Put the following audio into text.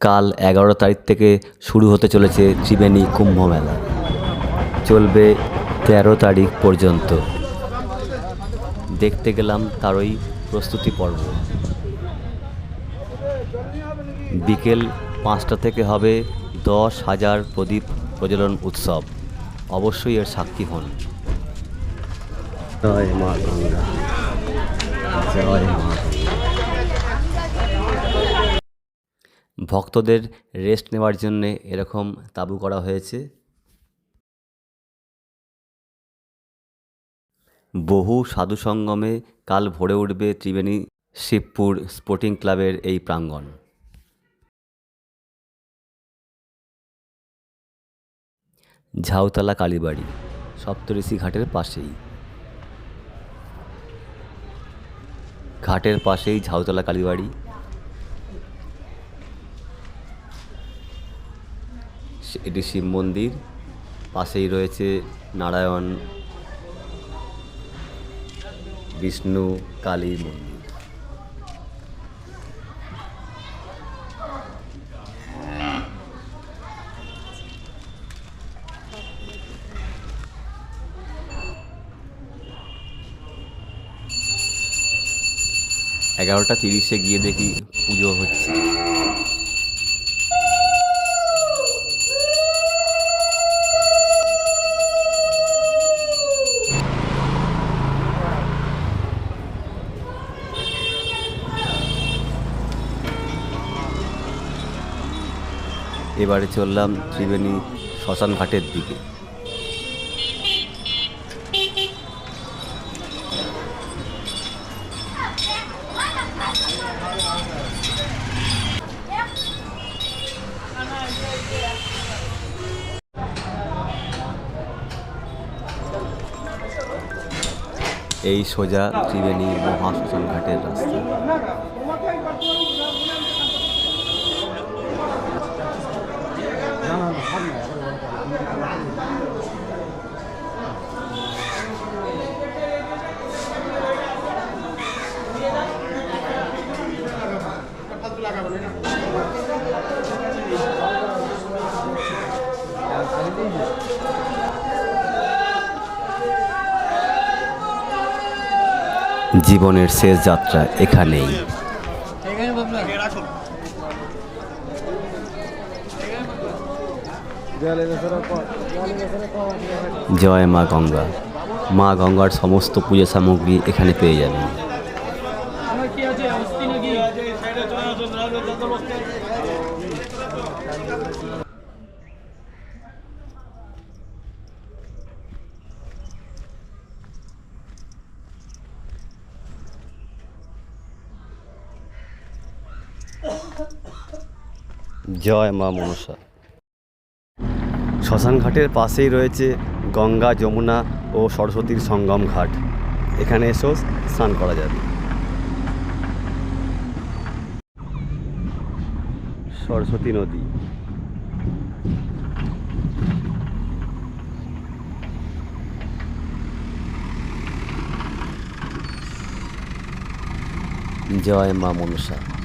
কাল এগারো তারিখ থেকে শুরু হতে চলেছে ত্রিবেণী কুম্ভ মেলা। চলবে তেরো তারিখ পর্যন্ত। দেখতে গেলাম তারই প্রস্তুতি পর্ব। বিকেল পাঁচটা থেকে হবে দশ হাজার প্রদীপ প্রজ্বলন উৎসব। অবশ্যই এর সাক্ষী হন। জয় মা গঙ্গা। জয় মা ভক্তদের রেস্ট নেওয়ার জন্য এরকম তাঁবু করা হয়েছে। বহু সাধু সঙ্গমে কাল ভরে উঠবে ত্রিবেণী শিবপুর স্পোর্টিং ক্লাবের এই প্রাঙ্গণ। ঝাউতলা কালীবাড়ি, সপ্তঋষি ঘাটের পাশেই। ঘাটের পাশেই ঝাউতলা কালীবাড়ি এটি শিব মন্দির, পাশেই রয়েছে নারায়ণ বিষ্ণু কালী মন্দির। এগারোটা তিরিশে গিয়ে দেখি পুজো হচ্ছে। এবারে চললাম ত্রিবেণী শ্মশান ঘাটের দিকে। এই সোজা ত্রিবেণী মহাশ্মশান ঘাটের রাস্তা। জীবনের শেষ যাত্রা এখানেই। জয় মা গঙ্গা। মা গঙ্গার সমস্ত পূজা সামগ্রী এখানে পেয়ে যাবেন। জয় মা মনসা। শ্মশান ঘাটের পাশেই রয়েছে গঙ্গা যমুনা ও সরস্বতীর সঙ্গম ঘাট। এখানে এসেও স্নান করা যাবে। সরস্বতী নদী। জয় মা মনসা।